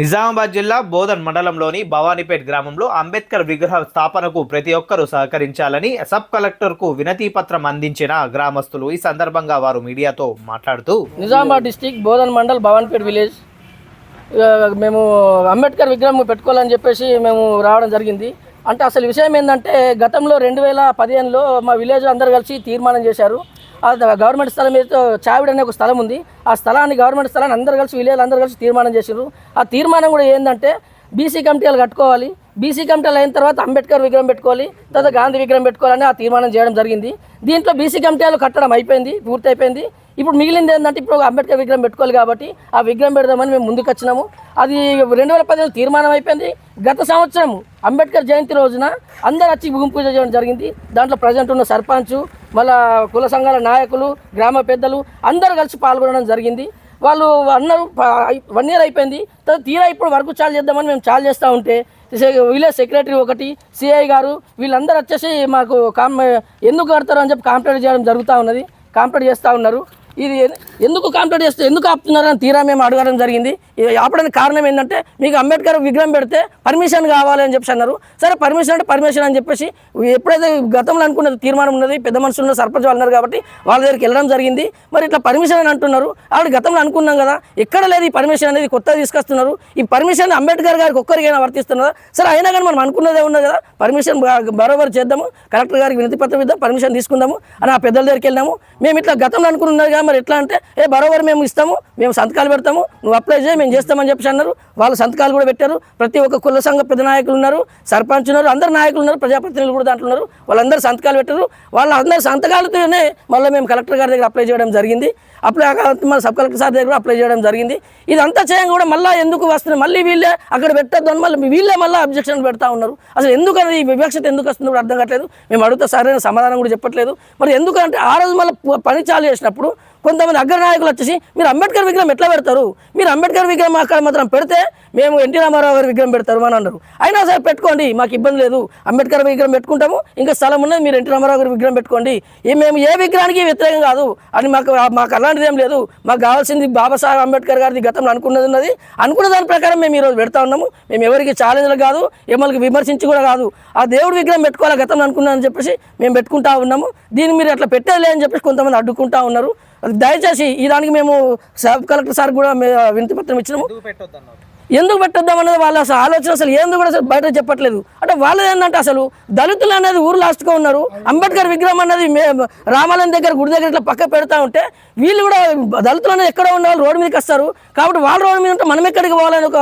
నిజామాబాద్ జిల్లా బోధన్ మండలంలోని భవానీపేట్ గ్రామంలో అంబేద్కర్ విగ్రహ స్థాపనకు ప్రతి ఒక్కరూ సహకరించాలని సబ్ కలెక్టర్కు వినతిపత్రం వినతి పత్రం అందించిన గ్రామస్తులు ఈ సందర్భంగా వారు మీడియాతో మాట్లాడుతూ నిజామాబాద్ డిస్టిక్ బోధన్ మండల్ భవానీపేట్ విలేజ్. మేము అంబేద్కర్ విగ్రహం పెట్టుకోవాలని చెప్పేసి మేము రావడం జరిగింది. అంటే అసలు విషయం ఏంటంటే గతంలో రెండు వేల పదిహేనులో మా విలేజ్ అందరు కలిసి తీర్మానం చేశారు. గవర్నమెంట్ స్థలం ఏదో చావిడ అనే ఒక స్థలం ఉంది. ఆ స్థలాన్ని గవర్నమెంట్ స్థలాన్ని అందరు కలిసి విలేజ్ అందరు కలిసి తీర్మానం చేశారు ఆ తీర్మానం కూడా ఏంటంటే బీసీ కమిటీలు కట్టుకోవాలి. బీసీ కమిటీలు అయిన తర్వాత అంబేద్కర్ విగ్రహం పెట్టుకోవాలి తర్వాత గాంధీ విగ్రహం పెట్టుకోవాలని ఆ తీర్మానం చేయడం జరిగింది. దీంట్లో బీసీ కమిటీలు కట్టడం అయిపోయింది పూర్తి అయిపోయింది ఇప్పుడు మిగిలింది ఏంటంటే ఇప్పుడు అంబేద్కర్ విగ్రహం పెట్టుకోవాలి కాబట్టి ఆ విగ్రహం పెడదామని మేము ముందుకు వచ్చినాము అది రెండు వేల పదిహేను తీర్మానం అయిపోయింది. గత సంవత్సరం అంబేద్కర్ జయంతి రోజున అందరు వచ్చి భూమి పూజ చేయడం జరిగింది. దాంట్లో ప్రజెంట్ ఉన్న సర్పంచ్ మళ్ళా కుల సంఘాల నాయకులు గ్రామ పెద్దలు అందరూ కలిసి పాల్గొనడం జరిగింది. వాళ్ళు అన్నారు వన్ ఇయర్ అయిపోయింది. తర్వాత తీరా ఇప్పుడు వరకు చాలు చేద్దామని మేము చాలు చేస్తూ ఉంటే విలేజ్ సెక్రటరీ ఒకటి సిఐ గారు వీళ్ళందరూ వచ్చేసి మాకు కామ్ ఎందుకు కడతారు అని చెప్పి కాంప్లైంట్ చేయడం జరుగుతూ ఉన్నది. కాంప్లైంట్ చేస్తూ ఉన్నారు. ఇది ఎందుకు కాంప్లీట్ చేస్తే ఎందుకు ఆపుతున్నారని తీరా మేము అడగడం జరిగింది. ఇది ఆపడానికి కారణం ఏంటంటే మీకు అంబేద్కర్ విగ్రహం పెడితే పర్మిషన్ కావాలి అని చెప్పి అన్నారు. సరే పర్మిషన్ అంటే పర్మిషన్ అని చెప్పేసి ఎప్పుడైతే గతంలో అనుకున్నది తీర్మానం ఉన్నది పెద్ద మనుషులు సర్పంచ్ వాళ్ళు కాబట్టి వాళ్ళ దగ్గరికి వెళ్ళడం జరిగింది. మరి ఇట్లా పర్మిషన్ అని అంటున్నారు. ఆవిడ గతంలో అనుకున్నాం కదా ఎక్కడ లేదు ఈ పర్మిషన్ అనేది కొత్తగా తీసుకొస్తున్నారు. ఈ పర్మిషన్ అంబేద్కర్ గారికి ఒక్కరికైనా వర్తిస్తున్నదా? సరే అయినా కానీ మనం అనుకున్నదే ఉన్నది కదా పర్మిషన్ బ- బరోబర్ చేద్దాము. కలెక్టర్ గారికి వినతి పత్రం ఇద్దాం పర్మిషన్ తీసుకుందాము. అని ఆ పెద్దల దగ్గరికి వెళ్ళాము మేము ఇట్లా గతంలో అనుకున్నది కదా మరి ఎట్లా అంటే ఏ బరోబర్ మేము ఇస్తాము మేము సంతకాలు పెడతాము నువ్వు అప్లై చేయి మేము చేస్తామని చెప్పేసి అన్నారు. వాళ్ళు సంతకాలు కూడా పెట్టారు. ప్రతి ఒక్క కుల సంఘ పెద్ద నాయకులు ఉన్నారు సర్పంచ్ ఉన్నారు అందరు నాయకులు ఉన్నారు ప్రజాప్రతినిధులు కూడా దాంట్లో ఉన్నారు. వాళ్ళందరూ సంతకాలు పెట్టారు. వాళ్ళ అందరి సంతకాలతోనే మళ్ళీ మేము కలెక్టర్ గారి దగ్గర అప్లై చేయడం జరిగింది. అప్లై మన సబ్ కలెక్టర్ సార్ దగ్గర కూడా అప్లై చేయడం జరిగింది. ఇదంతా చేయంగా కూడా మళ్ళీ ఎందుకు వస్తుంది మళ్ళీ వీళ్ళే అక్కడ పెట్టద్దు అని మళ్ళీ వీళ్ళే మళ్ళీ అబ్జెక్షన్ పెడతా ఉన్నారు. అసలు ఎందుకు ఈ వివక్షత ఎందుకు వస్తుందో కూడా అర్థం కావట్లేదు. మేము అడుగుతా సరైన సమాధానం కూడా చెప్పట్లేదు. మరి ఎందుకంటే ఆ రోజు మళ్ళీ పని చాలు చేసినప్పుడు కొంతమంది అగ్ర నాయకులు వచ్చేసి మీరు అంబేద్కర్ విగ్రహం ఎట్లా పెడతారు? మీరు అంబేద్కర్ విగ్రహం అక్కడ మాత్రం పెడితే మేము ఎన్టీ రామారావు గారి విగ్రహం పెడతారు అని అన్నారు. అయినా సరే పెట్టుకోండి మాకు ఇబ్బంది లేదు. అంబేద్కర్ విగ్రహం పెట్టుకుంటాము ఇంకా స్థలం ఉన్నది మీరు ఎన్టీ రామారావు గారి విగ్రహం పెట్టుకోండి. మేము ఏ విగ్రహానికి వ్యతిరేకం కాదు. అని మాకు మాకు అలాంటిది ఏం లేదు. మాకు కావాల్సింది బాబాసాహెబ్ అంబేద్కర్ గారిది గతంలో అనుకున్నది ఉన్నది. అనుకున్న దాని ప్రకారం మేము ఈరోజు పెడతా ఉన్నాము. మేము ఎవరికి ఛాలెంజ్లు కాదు ఏమల్కి విమర్శించి కూడా కాదు. ఆ దేవుడి విగ్రహం పెట్టుకోవాలి గతంలో అనుకున్నానని చెప్పేసి మేము పెట్టుకుంటా ఉన్నాము. దీన్ని మీరు అట్లా పెట్టాలి అని చెప్పేసి కొంతమంది అడ్డుకుంటా ఉన్నారు. దయచేసి ఈ దానికి మేము సబ్ కలెక్టర్ సార్ కూడా వినతి పత్రం ఇచ్చినాము. ఎందుకు పెట్టొద్దాం అనేది వాళ్ళ అసలు ఆలోచన అసలు ఏందో కూడా అసలు బయట చెప్పట్లేదు. అంటే వాళ్ళది ఏంటంటే అసలు దళితులు అనేది ఊరు లాస్ట్గా ఉన్నారు. అంబేద్కర్ విగ్రహం అనేది రామాలయం దగ్గర గుడి దగ్గర ఇట్లా పక్క పెడతా ఉంటే వీళ్ళు కూడా దళితులు అనేది ఎక్కడ ఉన్న వాళ్ళు రోడ్డు మీదకి వస్తారు. కాబట్టి వాళ్ళ రోడ్డు మీద ఉంటే మనం ఎక్కడికి పోవాలని ఒక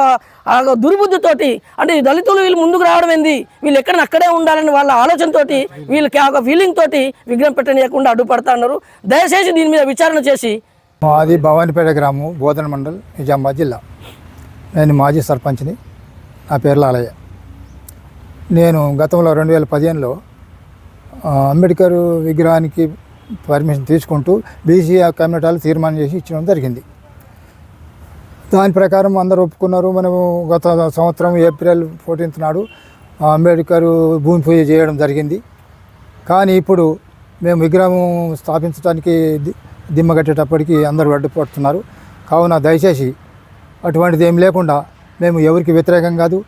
దుర్బుద్ధితోటి అంటే ఈ దళితులు వీళ్ళు ముందుకు రావడం ఏంది? వీళ్ళు ఎక్కడ అక్కడే ఉండాలని వాళ్ళ ఆలోచనతోటి వీళ్ళకి ఒక ఫీలింగ్ తోటి విగ్రహం పెట్టనీయకుండా అడ్డుపడతా ఉన్నారు. దయచేసి దీని మీద విచారణ చేసి మాది భవానీపేట గ్రామం బోధన మండల్ నిజామాబాద్ జిల్లా. నేను మాజీ సర్పంచ్ని. నా పేరు లాలయ్య నేను గతంలో రెండు వేల పదిహేనులో అంబేద్కర్ విగ్రహానికి పర్మిషన్ తీసుకుంటూ బీసీ కమిటీలు తీర్మానం చేసి ఇచ్చడం జరిగింది. దాని ప్రకారం అందరూ ఒప్పుకున్నారు. మనము గత సంవత్సరం ఏప్రిల్ ఫోర్టీన్త్ నాడు అంబేద్కర్ భూమి పూజ చేయడం జరిగింది. కానీ ఇప్పుడు మేము విగ్రహం స్థాపించడానికి ది- దిమ్మ అందరూ అడ్డుపడుతున్నారు. కావున దయచేసి అటువంటిది ఏం లేకుండా మేము ఎవరికి వ్యతిరేకం కాదు.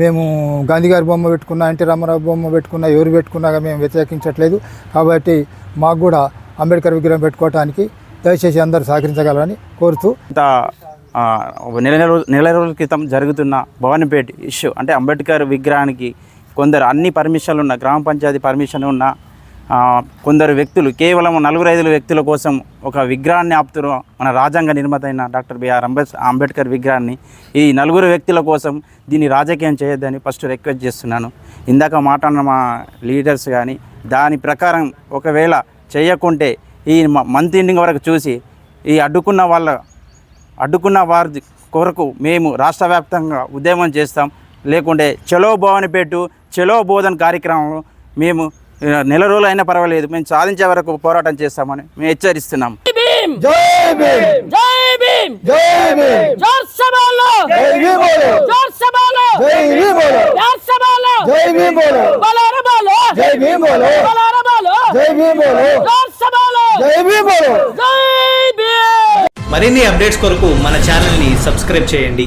మేము గాంధీ గారి బొమ్మ పెట్టుకున్నా ఎన్టీ రామారావు బొమ్మ పెట్టుకున్నా ఎవరు పెట్టుకున్నా మేము వ్యతిరేకించట్లేదు. కాబట్టి మాకు కూడా అంబేద్కర్ విగ్రహం పెట్టుకోవడానికి దయచేసి అందరూ సహకరించగలరని కోరుతూ గత నెల నెల నెల రోజుల క్రితం జరుగుతున్న భవానీపేట్ ఇష్యూ అంటే అంబేద్కర్ విగ్రహానికి కొందరు అన్ని పర్మిషన్లు ఉన్న గ్రామ పంచాయతీ పర్మిషన్ ఉన్న కొందరు వ్యక్తులు కేవలం నలుగురు ఐదు వ్యక్తుల కోసం ఒక విగ్రహాన్ని ఆపుతురు మన రాజ్యాంగ నిర్మాత అయిన డాక్టర్ బిఆర్ అంబేద్ అంబేద్కర్ విగ్రహాన్ని. ఈ నలుగురు వ్యక్తుల కోసం దీన్ని రాజకీయం చేయొద్దని ఫస్ట్ రిక్వెస్ట్ చేస్తున్నాను. ఇందాక మాట్లాడిన మా లీడర్స్ కానీ దాని ప్రకారం ఒకవేళ చేయకుంటే ఈ మంత్ ఎండింగ్ వరకు చూసి ఈ అడ్డుకున్న వాళ్ళ అడ్డుకున్న వారి కొరకు మేము రాష్ట్ర వ్యాప్తంగా ఉద్యమం చేస్తాం. లేకుంటే చలో భవానిపేటు చలో బోధన్ కార్యక్రమంలో మేము నెల రోజులు అయినా పర్వాలేదు మేము సాధించే వరకు పోరాటం చేస్తామని మేము హెచ్చరిస్తున్నాం. మరిన్ని అప్డేట్స్ కొరకు మన ఛానల్ని సబ్స్క్రైబ్ చేయండి.